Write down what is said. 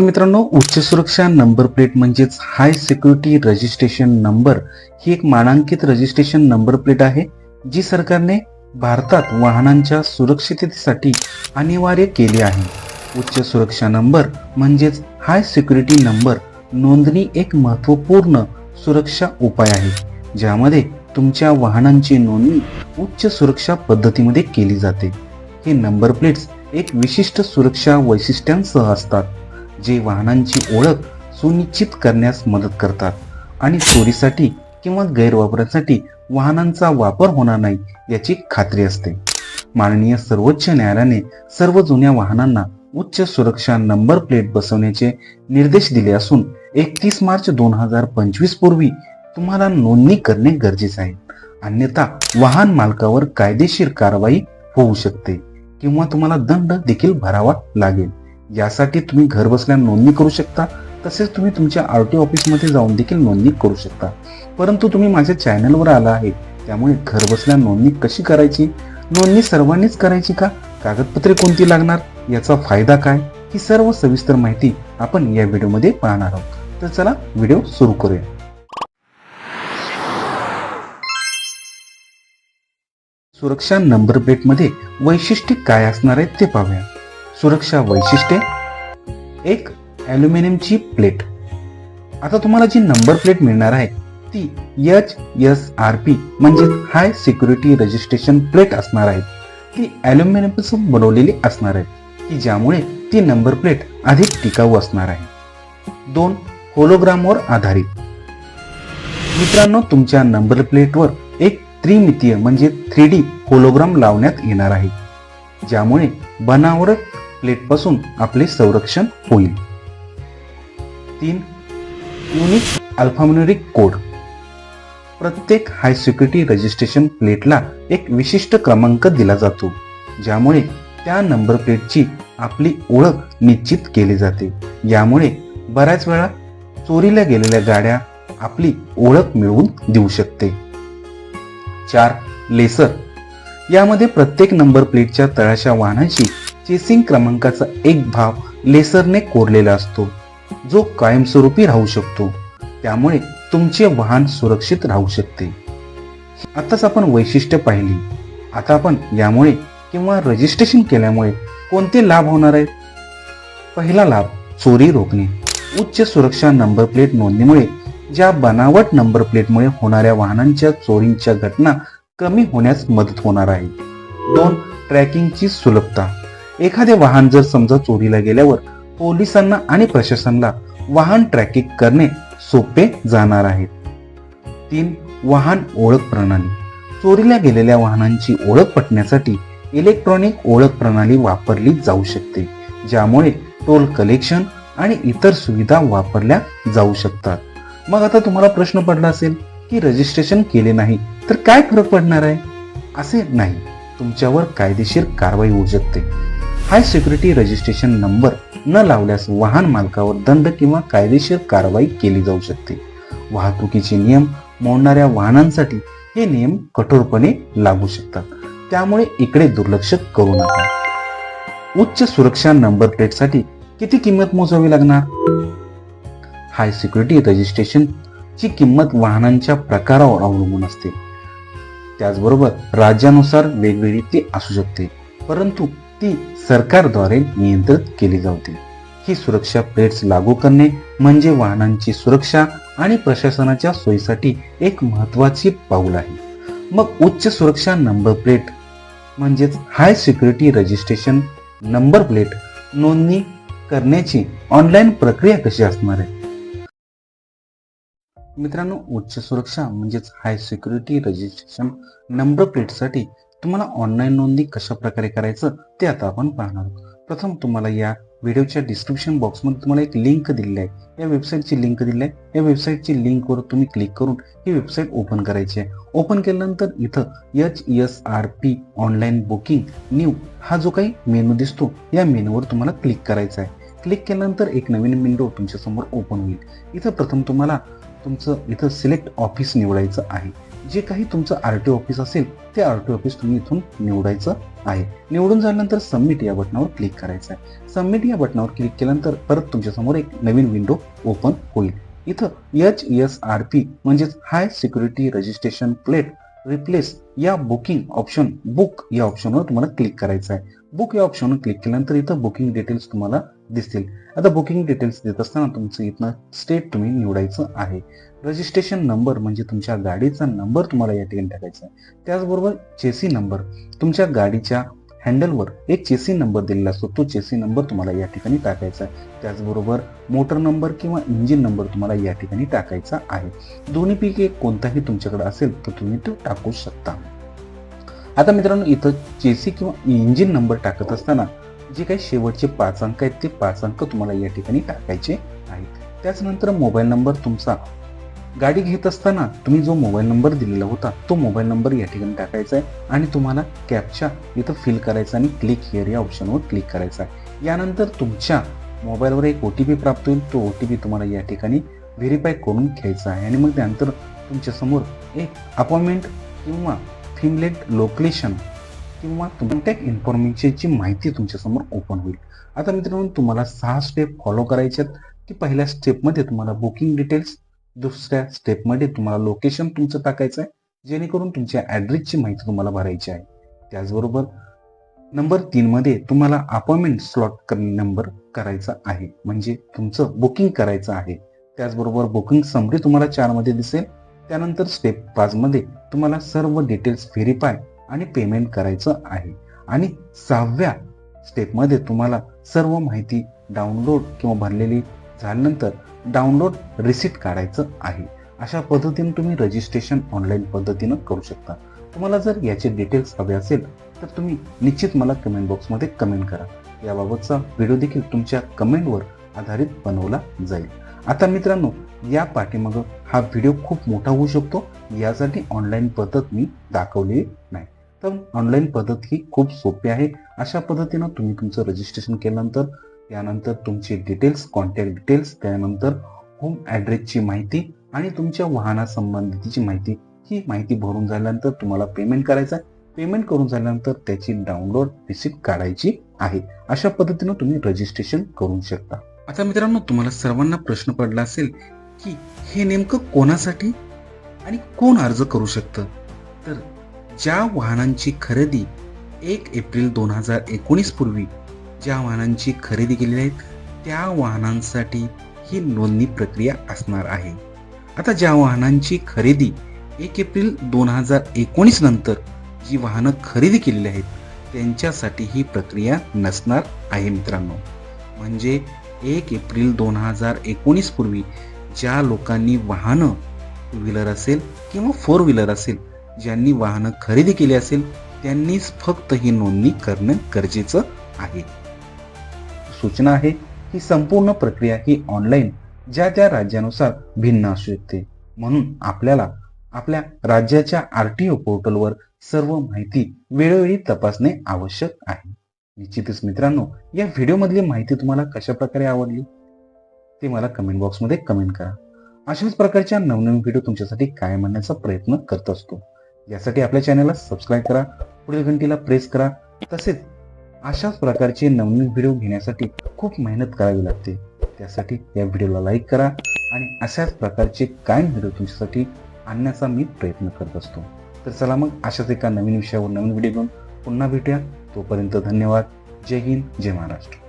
मित्रांनो उच्च सुरक्षा नंबर प्लेट म्हणजेच हाय सिक्युरिटी रजिस्ट्रेशन नंबर ही एक मानांकित रजिस्ट्रेशन नंबर प्लेट आहे जी सरकारने भारतात वाहनांच्या सुरक्षिततेसाठी अनिवार्य केली आहे. उच्च सुरक्षा नंबर म्हणजेच हाय सिक्युरिटी नंबर नोंदणी एक महत्त्वपूर्ण सुरक्षा उपाय आहे ज्यामध्ये तुमच्या वाहनांची नोंदणी उच्च सुरक्षा पद्धतीमध्ये केली जाते. हे नंबर प्लेट्स एक विशिष्ट सुरक्षा वैशिष्ट्यांसह असतात. जे वाहनांची ओळख सुनिश्चित करण्यास मदत करतात आणि चोरीसाठी किंवा गैरवापरासाठी वाहनांचा वापर होणार नाही याची खात्री असते. माननीय सर्वोच्च न्यायालयाने सर्व जुन्या वाहनांना उच्च सुरक्षा नंबर प्लेट बसवण्याचे निर्देश दिले असून एकतीस मार्च दोन हजार पंचवीस पूर्वी तुम्हाला नोंदणी करणे गरजेचे आहे. अन्यथा वाहन मालकावर कायदेशीर कारवाई होऊ शकते किंवा तुम्हाला दंड देखील भरावा लागेल. यासाठी तुम्ही घरबसल्या नोंदणी करू शकता. तसेच तुम्ही तुमच्या आर टी ऑफिसमध्ये जाऊन देखील नोंदणी करू शकता. परंतु तुम्ही माझ्या चॅनलवर आला आहे. त्यामुळे घरबसल्या नोंदणी कशी करायची? नोंदणी सर्वांनीच करायची का? कागदपत्रे कोणती लागणार? याचा फायदा काय? ही सर्व सविस्तर माहिती आपण या व्हिडिओमध्ये पाहणार आहोत. तर चला व्हिडिओ सुरू करूया. सुरक्षा नंबर प्लेटमध्ये वैशिष्ट्ये काय असणार आहेत ते पाहूया. सुरक्षा वैशिष्ट्ये. एक ॲल्युमिनियमची प्लेट आता तुम्हाला जी नंबर प्लेट मिळणार आहे ती एच एस आर पी म्हणजे हाय सिक्युरिटी रजिस्ट्रेशन प्लेट असणार आहे. ती ॲल्युमिनियमपासून बनवलेली असणार आहे. की ज्यामुळे ती नंबर प्लेट अधिक टिकाऊ असणार आहे. दोन होलोग्रामवर आधारित. मित्रांनो तुमच्या नंबर प्लेटवर एक त्रिमितीय म्हणजे थ्री डी होलोग्राम लावण्यात येणार आहे. ज्यामुळे बनावट प्लेटपासून आपले संरक्षण होईल. तीन युनिक अल्फान्यूरिक कोड प्रत्येक हाय सिक्युरिटी रजिस्ट्रेशन प्लेटला एक विशिष्ट क्रमांक दिला जातो ज्यामुळे त्या नंबर प्लेटची आपली ओळख निश्चित केली जाते. यामुळे बऱ्याच वेळा चोरीला गेलेल्या गाड्या आपली ओळख मिळवून देऊ शकते. चार लेसर यामध्ये प्रत्येक नंबर प्लेटच्या तळाच्या वाहनाची चेसिंग क्रमांकाचा एक भाव लेसरने कोरलेला असतो. जो कायमस्वरूपी राहू शकतो. त्यामुळे तुमचे वाहन सुरक्षित राहू शकते. आताच आपण वैशिष्ट्य पाहिली. आता आपण यामुळे किंवा रजिस्ट्रेशन केल्यामुळे कोणते लाभ होणार आहेत? पहिला लाभ चोरी रोखणे. उच्च सुरक्षा नंबर प्लेट नोंदणीमुळे ज्या बनावट नंबर प्लेटमुळे होणाऱ्या वाहनांच्या चोरींच्या घटना कमी होण्यास मदत होणार आहे. दोन ट्रॅकिंगची सुलभता. एखादे वाहन जर समजा चोरीला गेल्यावर पोलिसांना आणि प्रशासनाला वाहन ट्रॅकिंग करणे सोपे जाणार आहे. तीन वाहन ओळख प्रणाली. चोरीला गेलेल्या वाहनांची ओळख पटण्यासाठी इलेक्ट्रॉनिक ओळख प्रणाली वापरली जाऊ शकते ज्यामुळे टोल कलेक्शन आणि इतर सुविधा वापरल्या जाऊ शकतात. मग आता तुम्हाला प्रश्न पडला असेल की रजिस्ट्रेशन केले नाही तर काय फरक पडणार आहे? असे नाही. तुमच्यावर कायदेशीर कारवाई होऊ शकते. हाय सिक्युरिटी रजिस्ट्रेशन नंबर न लावल्यास वाहन मालकावर दंड किंवा कायदेशीर कारवाई केली जाऊ शकते. वाहतुकीचे नियम मोडणाऱ्या वाहनांसाठी हे नियम कठोरपणे लागू शकतात. त्यामुळे इकडे दुर्लक्ष करू नका. उच्च सुरक्षा नंबर प्लेटसाठी किती किंमत मोजावी लागणार? हाय सिक्युरिटी रजिस्ट्रेशन ची किंमत वाहनांच्या प्रकारावर अवलंबून असते. त्याचबरोबर राज्यानुसार वेगवेगळी ती असू शकते. परंतु ती सरकारद्वारे नियंत्रित केली जाते. ही सुरक्षा प्लेट्स लागू करणे म्हणजे वाहनांची सुरक्षा आणि प्रशासनाच्या सोयीसाठी एक महत्वाची पाऊल आहे. मग उच्च सुरक्षा नंबर प्लेट म्हणजेच high security registration number plate नोंदणी करण्याची ऑनलाईन प्रक्रिया कशी असणार आहे? मित्रांनो उच्च सुरक्षा म्हणजेच हाय सिक्युरिटी रजिस्ट्रेशन नंबर प्लेटसाठी तुम्हाला ऑनलाईन नोंदणी कशा प्रकारे करायचं ते आता आपण पाहणार आहोत. प्रथम तुम्हाला या व्हिडिओच्या डिस्क्रिप्शन बॉक्समध्ये तुम्हाला एक लिंक दिलेली आहे. या वेबसाईटची लिंक दिली आहे. या वेबसाईटची लिंकवर तुम्ही क्लिक करून ही वेबसाईट ओपन करायची आहे. ओपन केल्यानंतर इथं H S R P online booking new हा जो काही मेनू दिसतो या मेनूवर तुम्हाला क्लिक करायचा आहे. क्लिक केल्यानंतर एक नवीन विंडो तुमच्यासमोर ओपन होईल. इथं प्रथम तुम्हाला तुमचं इथं सिलेक्ट ऑफिस निवडायचं आहे. जे काही तुमचं आर टी ऑफिस असेल ते आर टी ऑफिस तुम्ही इथून निवडायचं आहे. निवडून झाल्यानंतर सबमिट या बटनावर क्लिक करायचं आहे. सबमिट या बटनावर क्लिक केल्यानंतर परत तुमच्यासमोर एक नवीन विंडो ओपन होईल. इथं एच एस आर पी म्हणजेच high security registration plate replace या बुकिंग ऑप्शन बुक या ऑप्शनवर तुम्हाला क्लिक करायचं आहे. बुक या ऑप्शनवर क्लिक केल्यानंतर इथं बुकिंग डिटेल्स तुम्हाला दिसतील. आता बुकिंग डिटेल्स देत असताना तुमचं इथनं स्टेट तुम्ही निवडायचं आहे. रजिस्ट्रेशन नंबर म्हणजे तुमच्या गाडीचा नंबर तुम्हाला या ठिकाणी टाकायचा आहे. त्याचबरोबर चेसी नंबर. तुमच्या गाडीच्या हँडलवर एक चेसी नंबर दिलेला असतो. तो चेसी नंबर तुम्हाला या ठिकाणी टाकायचा आहे. त्याचबरोबर मोटर नंबर किंवा इंजिन नंबर तुम्हाला या ठिकाणी टाकायचा आहे. दोन्हीपैकी एक कोणताही तुमच्याकडे असेल तर तुम्ही तो टाकू शकता. आता मित्रांनो इथं चेसी किंवा इंजिन नंबर टाकत असताना जे काही शेवटचे पाच अंक आहेत ते पाच अंक तुम्हाला या ठिकाणी टाकायचे आहेत. त्याचनंतर मोबाईल नंबर तुमचा गाडी घेत असताना तुम्ही जो मोबाईल नंबर दिलेला होता तो मोबाईल नंबर या ठिकाणी टाकायचा आहे आणि तुम्हाला कॅपच्या इथं फिल करायचा आणि क्लिक हिअर या ऑप्शनवर क्लिक करायचा आहे. यानंतर तुमच्या मोबाईलवर एक ओ टी पी प्राप्त होईल. तो ओ टी पी तुम्हाला या ठिकाणी व्हेरीफाय करून घ्यायचा आहे. आणि मग त्यानंतर तुमच्यासमोर एक अपॉइंटमेंट किंवा फिनलेट लोकेशन किंवा कॉन्टॅक्ट इन्फॉर्मेशनची माहिती तुमच्यासमोर ओपन होईल. आता मित्रांनो तुम्हाला सहा स्टेप फॉलो करायच्यात की पहिल्या स्टेपमध्ये तुम्हाला बुकिंग डिटेल्स दुसऱ्या स्टेपमध्ये तुम्हाला लोकेशन तुमचं टाकायचं आहे. जेणेकरून तुमच्या ॲड्रेसची माहिती तुम्हाला भरायची आहे. त्याचबरोबर नंबर तीनमध्ये तुम्हाला अपॉइंटमेंट स्लॉट नंबर करायचा आहे. म्हणजे तुमचं बुकिंग करायचं आहे. त्याचबरोबर बुकिंग समरी तुम्हाला चारमध्ये दिसेल. त्यानंतर स्टेप पाचमध्ये तुम्हाला सर्व डिटेल्स व्हेरीफाय आणि पेमेंट करायचं आहे. आणि सहाव्या स्टेपमध्ये तुम्हाला सर्व माहिती डाउनलोड किंवा भरलेली झाल्यानंतर डाउनलोड रिसिट काढायचं आहे. अशा पद्धतीने तुम्ही रजिस्ट्रेशन ऑनलाईन पद्धतीनं करू शकता. तुम्हाला जर याचे डिटेल्स हवे असेल तर तुम्ही निश्चित मला कमेंट बॉक्समध्ये कमेंट करा. याबाबतचा व्हिडिओ देखील तुमच्या कमेंटवर आधारित बनवला जाईल. आता मित्रांनो या पाठीमागं हा व्हिडिओ खूप मोठा होऊ शकतो. यासाठी ऑनलाईन पद्धत मी दाखवली नाही. तर ऑनलाईन पद्धत ही खूप सोपी आहे. अशा पद्धतीनं तुम्ही तुमचं रजिस्ट्रेशन केल्यानंतर त्यानंतर तुमचे डिटेल्स कॉन्टॅक्ट डिटेल्स त्यानंतर होम ॲड्रेसची माहिती आणि तुमच्या वाहनासंबंधीची माहिती. ही माहिती भरून झाल्यानंतर तुम्हाला पेमेंट करायचं आहे. पेमेंट करून झाल्यानंतर त्याची डाउनलोड रिसिप्ट काढायची आहे. अशा पद्धतीनं तुम्ही रजिस्ट्रेशन करू शकता. आता मित्रांनो तुम्हाला सर्वांना प्रश्न पडला असेल की हे नेमकं कोणासाठी आणि कोण अर्ज करू शकतं? तर ज्या वाहनांची खरेदी एक एप्रिल दोन हजार एकोणीस पूर्वी ज्या वाहनांची खरेदी केलेली आहेत त्या वाहनांसाठी ही नोंदणी प्रक्रिया असणार आहे. आता ज्या वाहनांची खरेदी एक एप्रिल दोन हजार एकोणीस नंतर जी वाहनं खरेदी केलेली आहेत त्यांच्यासाठी ही प्रक्रिया नसणार आहे मित्रांनो. म्हणजे एक एप्रिल दोन हजार एकोणीस पूर्वी ज्या लोकांनी वाहनं टू व्हीलर असेल किंवा फोर व्हीलर असेल ज्यांनी वाहनं खरेदी केली असेल त्यांनीच फक्त ही नोंदणी करणं गरजेचं आहे. सूचना आहे ही संपूर्ण प्रक्रिया ही ऑनलाईन ज्या त्या राज्यानुसार भिन्न असू शकते. म्हणून आपल्याला आपल्या राज्याच्या आर टी ओ पोर्टलवर सर्व माहिती वेळोवेळी तपासणे आवश्यक आहे. निश्चितच मित्रांनो या व्हिडिओमधली माहिती तुम्हाला कशा प्रकारे आवडली? ते मला कमेंट बॉक्समध्ये कमेंट करा. अशाच प्रकारच्या नवनवीन व्हिडिओ तुमच्यासाठी काय म्हणण्याचा प्रयत्न करत असतो. यासाठी आपल्या चॅनलला सबस्क्राईब करा पुढील घंटीला प्रेस करा तसेच अशाच प्रकारचे नवनवीन व्हिडिओ घेण्यासाठी खूप मेहनत करावी लागते. त्यासाठी या व्हिडिओला लाईक करा आणि अशाच प्रकारचे कायम व्हिडिओ तुमच्यासाठी आणण्याचा मी प्रयत्न करत असतो. तर चला मग अशाच एका नवीन विषयावर नवीन व्हिडिओ घेऊन पुन्हा भेटूया. तोपर्यंत धन्यवाद. जय हिंद. जय महाराष्ट्र.